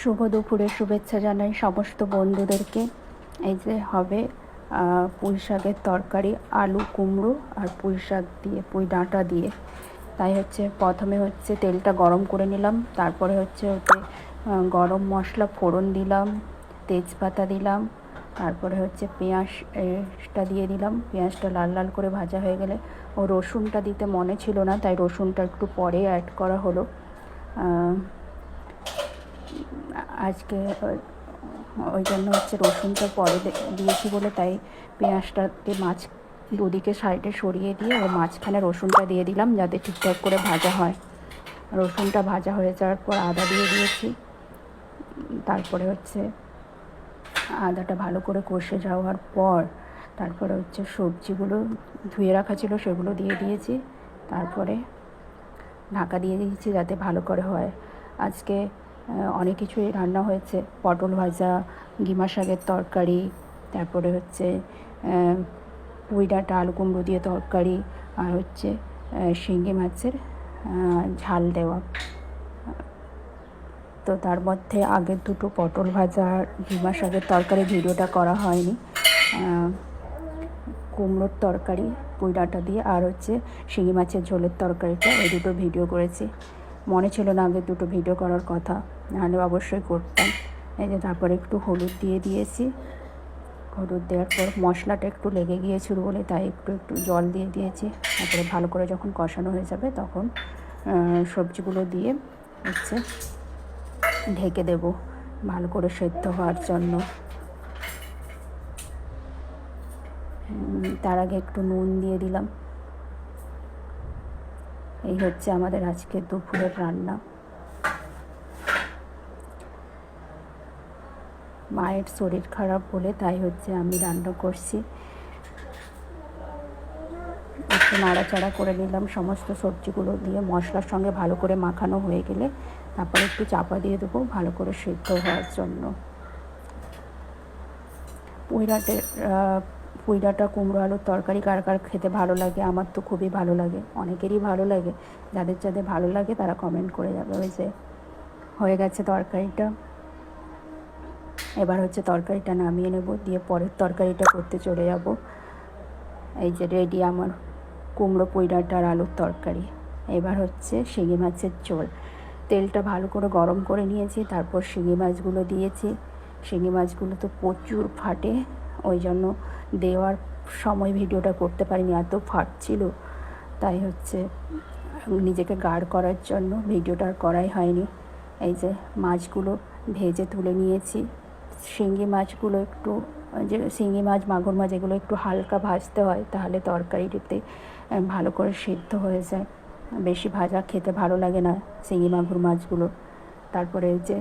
শুভ দুপুরের শুভেচ্ছা জানাই সমস্ত বন্ধুদেরকে। এই যে হবে পুঁই শাকের তরকারি, আলু, কুমড়ো আর পুঁই শাক দিয়ে, পুঁই ডাঁটা দিয়ে। তাই হচ্ছে প্রথমে হচ্ছে তেলটা গরম করে নিলাম, তারপরে হচ্ছে ওতে গরম মশলা ফোড়ন দিলাম, তেজপাতা দিলাম, তারপরে হচ্ছে পেঁয়াজটা দিয়ে দিলাম। পেঁয়াজটা লাল লাল করে ভাজা হয়ে গেলে, ও রসুনটা দিতে মনে ছিল না, তাই রসুনটা একটু পরে অ্যাড করা হলো। আজকে, ওই- জন্য হচ্ছে রসুনটা পরে দিয়েছি বলে তাই পেঁয়াজটাকে মাছ দুদিকে সাইডে সরিয়ে দিয়ে ওর মাঝখানে রসুনটা দিয়ে দিলাম যাতে ঠিকঠাক করে ভাজা হয়। রসুনটা ভাজা হয়ে যাওয়ার পর আদা দিয়ে দিয়েছি। তারপরে হচ্ছে আদাটা ভালো করে কষে যাওয়ার পর তারপরে হচ্ছে সবজিগুলো ধুয়ে রাখা ছিল সেগুলো দিয়ে দিয়েছি। তারপরে ঢাকা দিয়ে দিয়েছি যাতে ভালো করে হয়। আজকে অনেক কিছুই রান্না হয়েছে। পটল ভাজা, গিমা শাকের তরকারি, তারপরে হচ্ছে পুঁই ডাঁটা, আলু কুমড়ো দিয়ে তরকারি, আর হচ্ছে শিঙ্গি মাছের ঝাল দেওয়া। তো তার মধ্যে আগের দুটো পটল ভাজা, গিমা শাকের তরকারি ভিডিওটা করা হয়নি। কুমড়োর তরকারি, পুঁই দিয়ে, আর হচ্ছে, শিঙি মাছের ঝোলের তরকারিটা, এই দুটো ভিডিও করেছি। মনে ছিল না আগে দুটো ভিডিও করার কথা, নাহলে অবশ্যই করতাম। এই যে তারপরে একটু হলুদ দিয়ে দিয়েছি। হলুদ দেওয়ার পর মশলাটা একটু লেগে গিয়েছিল বলে তাই একটু একটু জল দিয়ে দিয়েছি। তারপরে ভালো করে যখন কষানো হয়ে যাবে তখন সবজিগুলো দিয়ে হচ্ছে ঢেকে দেব, ভালো করে সেদ্ধ হওয়ার জন্য। তার আগে একটু নুন দিয়ে দিলাম। এই হচ্ছে আমাদের আজকে দুপুরের রান্না। মায়ের শরীর খারাপ বলে তাই হচ্ছে আমি রান্না করছি। একটু নাড়াচাড়া করে নিলাম, সমস্ত সবজিগুলো দিয়ে মশলার সঙ্গে ভালো করে মাখানো হয়ে গেলে তারপরে একটু চাপা দিয়ে দেবো ভালো করে সেদ্ধ হওয়ার জন্য। পুঁইডাটে পুঁইডাটা কুমড়ো আলুর তরকারি কার কার খেতে ভালো লাগে? আমার তো খুবই ভালো লাগে। অনেকেরই ভালো লাগে। যাদের যাদের ভালো লাগে তারা কমেন্ট করে যাবে। ওই যে হয়ে গেছে তরকারিটা। এবার হচ্ছে তরকারিটা নামিয়ে নেব। দিয়ে পরের তরকারিটা করতে চলে যাব। এই যে রেডি আমার কুমড়ো পুঁইডাঁটা আর আলুর তরকারি। এবার হচ্ছে শিঙি মাছের ঝোল। তেলটা ভালো করে গরম করে নিয়েছি। তারপর শিঙি মাছগুলো দিয়েছি। শিঙি মাছগুলো তো প্রচুর ফাটে। ওই জন্য দেওয়ার সময় ভিডিওটা করতে পারিনি, এত ফাটছিল তাই হচ্ছে নিজেকে গার্ড করার জন্য ভিডিওটা আর করাই হয়নি। এই যে মাছগুলো ভেজে তুলে নিয়েছি। শিঙ্গি মাছগুলো একটু যে শিঙি মাছ, মাগুর মাছ, এগুলো একটু হালকা ভাজতে হয়, তাহলে তরকারিটিতে ভালো করে সিদ্ধ হয়ে যায়। বেশি ভাজা খেতে ভালো লাগে না শিঙি, মাগুর মাছগুলো। তারপরে যে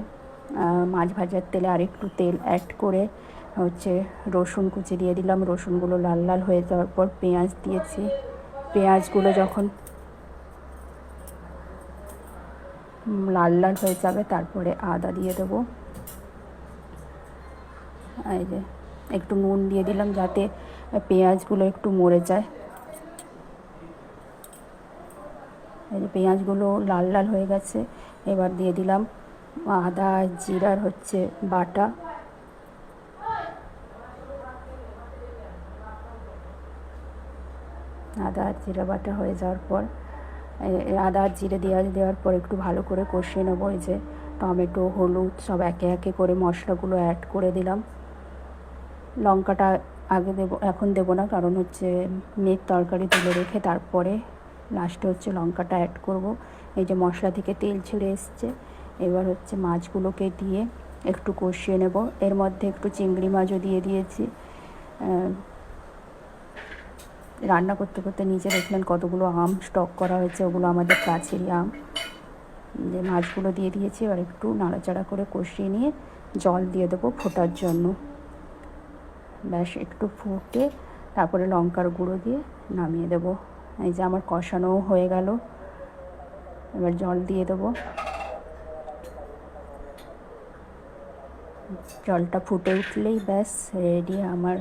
মাছ ভাজার তেলে আরেকটু তেল অ্যাড করে হচ্ছে রসুন কুচি দিয়ে দিলাম। রসুনগুলো লাল লাল হয়ে যাওয়ার পর পেঁয়াজ দিয়েছি। পেঁয়াজগুলো যখন লাল লাল হয়ে যাবে, তারপরে আদা দিয়ে দেবো। এই যে, একটু নুন দিয়ে দিলাম যাতে পেঁয়াজগুলো একটু মরে যায়। এই যে পেঁয়াজগুলো লাল লাল হয়ে গেছে, এবার দিয়ে দিলাম আদা, জিরার হচ্ছে বাটা। আদা আর জিরা বাটা হয়ে যাওয়ার পর আদা আর জিরে দেওয়া, দেওয়ার পর একটু ভালো করে কষিয়ে নেব এই যে টমেটো, হলুদ, সব একে একে করে মশলাগুলো অ্যাড করে দিলাম। লঙ্কাটা আগে দেবো, এখন দেবো না, কারণ হচ্ছে মেঘ তরকারি তুলে রেখে তারপরে লাস্টে হচ্ছে লঙ্কাটা অ্যাড করব। এই যে মশলা থেকে তেল ছেড়ে এসছে, এবার হচ্ছে মাছগুলোকে দিয়ে একটু কষিয়ে নেব। এর মধ্যে একটু চিংড়ি মাছও দিয়ে দিয়েছি। রান্না করতে করতে নিচে দেখলেন কতগুলো আম স্টক করা হয়েছে, ওগুলো আমাদের কাছেরই আম। যে মাছগুলো দিয়ে দিয়েছি, এবার একটু নাড়াচাড়া করে কষিয়ে নিয়ে জল দিয়ে দেবো ফোটার জন্য। ব্যাস, একটু ফুটে তারপরে লঙ্কার গুঁড়ো দিয়ে নামিয়ে দেব। এই যে আমার কষানোও হয়ে গেল। এবার জল দিয়ে দেবো। জলটা ফুটে উঠলেই ব্যাস রেডি আমার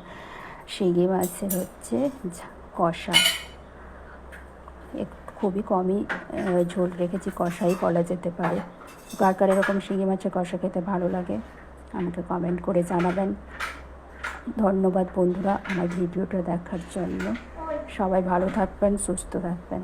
শিঙি মাছের হচ্ছে কষা। খুবই কমই ঝোল রেখেছি, কষাই বলা যেতে পারে। কার কার এরকম শিঙি মাছের কষা খেতে ভালো লাগে, আমাকে কমেন্ট করে জানাবেন। ধন্যবাদ বন্ধুরা আমার ভিডিওটা দেখার জন্য। সবাই ভালো থাকবেন, সুস্থ থাকবেন।